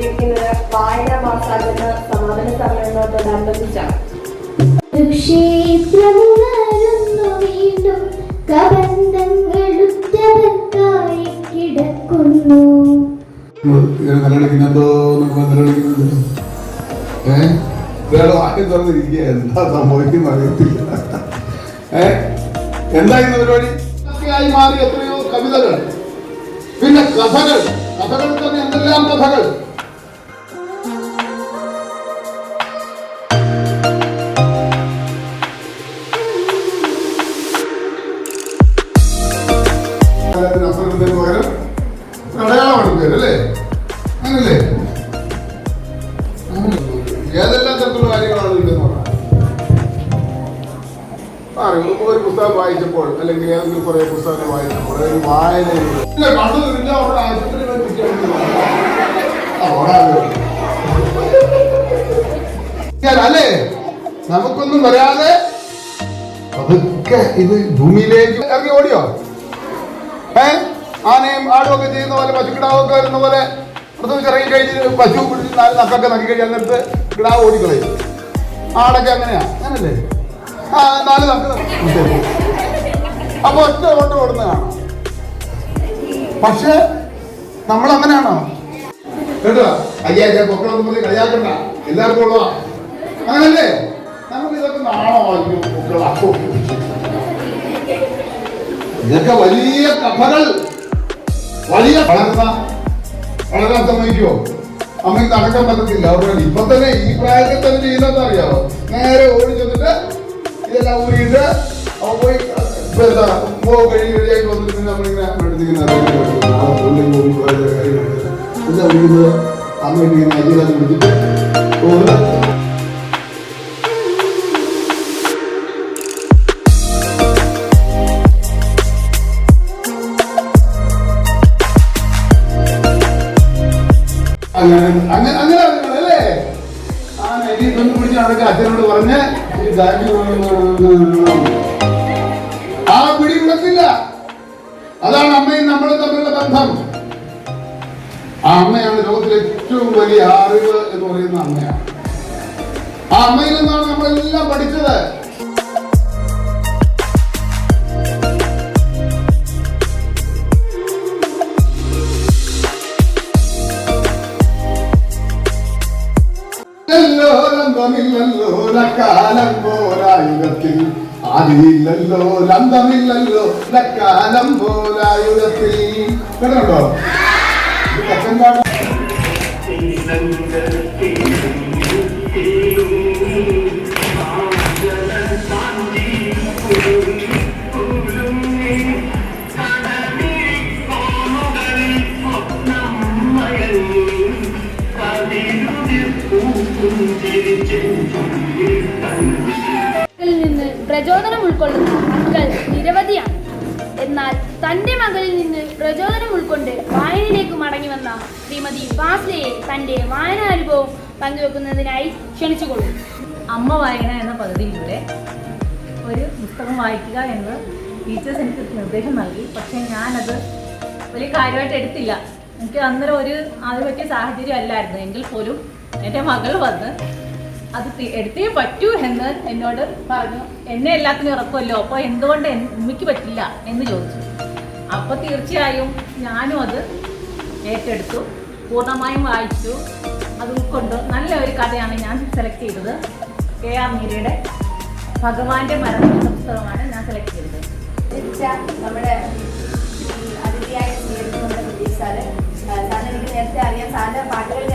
ഇവിടെ കൂടിയിരിക്കുന്നത് വായനാ മാസാകുന്ന സമാപന സമ്മേളനത്തോടനുബന്ധിച്ചാണ് വീണ്ടും കബന്ധങ്ങളുറ്റവർക്കായി കിടക്കുന്നു. നിലവിളിക്കുന്നുണ്ടോ എന്നൊക്കെ നിലവിളിക്കുന്നുണ്ട് ഏ? വേറെ വാക്യം തുറന്നിരിക്കുക എന്താ സംഭവിക്കുന്ന അറിയത്തില്ല. ഏ? എന്താ ഇന്ന് പരിപാടി? കഥയായി മാറി എത്രയോ കവിതകൾ. പിന്നെ കഥകൾ. കഥകൾ തന്നെ എന്തെല്ലാം കഥകൾ? അടയാളമാണ് അല്ലേ അങ്ങനല്ലേ? ഏതെല്ലാം തരത്തിലുള്ള കാര്യങ്ങളാണ് പറഞ്ഞാൽ പറയൂ ഒരു പുസ്തകം വായിച്ചപ്പോൾ അല്ലെങ്കിൽ ഏതെങ്കിലും കുറെ പുസ്തകങ്ങൾ വായിച്ചപ്പോൾ ഒരു വായനയിലൂടെ ഇല്ല കണ്ടതില്ല അവിടെ ആശുപത്രി അല്ലേ? നമുക്കൊന്നും വരാതെ അതൊക്കെ ഇത് ഭൂമിയിലേക്ക് ഇറങ്ങി ഓടിയോ? ആനയും ആടും ഒക്കെ ചെയ്യുന്ന പോലെ പശു കിടാവൊക്കെ വരുന്ന പോലെ പ്രസവിച്ച് ഇറങ്ങി കഴിഞ്ഞ് പശു നാല് നക്കൊക്കെ നക്കി കഴിഞ്ഞ് എന്നിട്ട് കിടാവ് ഓടിക്കളയും. ആടൊക്കെ അങ്ങനെയാ. അങ്ങനല്ലേ? ആ നാല് നക്ക്. അപ്പൊ ഒറ്റ ഓട്ടം ഓടുന്നതാണ് പക്ഷെ നമ്മൾ അങ്ങനെയാണോ കേട്ടോ? അയ്യാ ഞാൻ കൊക്കളൊന്നും പോയി കളിയാക്കണ്ട. എല്ലാവർക്കും ഉള്ളതാ. അങ്ങനല്ലേ? നമുക്ക് ഇതൊക്കെ നാണോ പൊക്കളാക്കോ ഇതൊക്കെ വലിയ കഥകൾ. വളർന്ന വളരാൻ സമ്മതിക്കുമോ അമ്മയ്ക്ക് നടക്കാൻ പറ്റത്തില്ല. അവരുടെ ഇപ്പൊ തന്നെ ഈ പ്രായത്തിൽ തന്നെ ചെയ്യുന്നത് അറിയാമോ നേരെ ഓടി ചെന്നിട്ട് ഇതെല്ലാം ഊരിയിട്ട് അവ പോയി എന്താ മോ കഴിഞ്ഞ് കഴിയായി വന്നിട്ട് പിന്നെ നമ്മളിങ്ങനെ വിളിക്കുന്നത് അമ്മ ഇങ്ങനെ അരിയിലൊക്കെ പിടിച്ചിട്ട് പോകുന്നത് അങ്ങനെ അങ്ങനെ അല്ലേ? ആ നൈറ്റി തൊണ്ണു പിടിച്ച് നടക്കുക അച്ഛനോട് പറഞ്ഞ് ആ പിടി വിടത്തില്ല അതാണ് അമ്മയും നമ്മളും തമ്മിലുള്ള ബന്ധം. ആ അമ്മയാണ് ലോകത്തിലെ ഏറ്റവും വലിയ അറിവ് എന്ന് പറയുന്ന അമ്മയാണ്. ആ അമ്മയിൽ നിന്നാണ് നമ്മളെല്ലാം പഠിച്ചത്. ലന്തമില്ലല്ലോ ലക്കാലം പോരായുധത്തിൽ ആദിയില്ലല്ലോ ലന്തമില്ലല്ലോ ലക്കാലം പോരായുധത്തിൽ കേട്ടോ നിന്ന് പ്രചോദനം ഉൾക്കൊള്ളുന്ന മക്കൾ നിരവധിയാണ്. എന്നാൽ തന്റെ മകളിൽ നിന്ന് പ്രചോദനം ഉൾക്കൊണ്ട് വായനയിലേക്ക് മടങ്ങി വന്ന ശ്രീമതി ഫാസ്ലയെ തന്റെ വായനാനുഭവം പങ്കുവെക്കുന്നതിനായി ക്ഷണിച്ചുകൊള്ളും അമ്മ വായന എന്ന പദ്ധതിയിലൂടെ ഒരു പുസ്തകം വായിക്കുക എന്ന് ടീച്ചേഴ്സ് എനിക്ക് നിർദ്ദേശം നൽകി. പക്ഷേ ഞാനത് വലിയ കാര്യമായിട്ട് എടുത്തില്ല. എനിക്ക് അന്നേരം ഒരു അത് സാഹചര്യം അല്ലായിരുന്നു. എങ്കിൽ പോലും എന്റെ മകൾ വന്ന് അത് എടുത്തേ പറ്റൂ എന്ന് എന്നോട് പറഞ്ഞു. എന്നെ എല്ലാത്തിനും ഇറക്കുമല്ലോ അപ്പോൾ എന്തുകൊണ്ട് ഉമ്മയ്ക്ക് പറ്റില്ല? എന്ന് ചോദിച്ചു. അപ്പോൾ തീർച്ചയായും ഞാനും അത് ഏറ്റെടുത്തു. പൂർണമായും വായിച്ചു. അത് ഉൾക്കൊണ്ട് നല്ല ഒരു കഥയാണ് ഞാൻ സെലക്ട് ചെയ്തത്. കെ ആർ മീരയുടെ ഭഗവാന്റെ മരണം പുസ്തകമാണ് ഞാൻ സെലക്ട് ചെയ്തത്. നമ്മുടെ അതിഥിയായ സാറ് സാറിന് എനിക്ക് നേരത്തെ അറിയാം. സാറിന്റെ പാട്ടുകൾ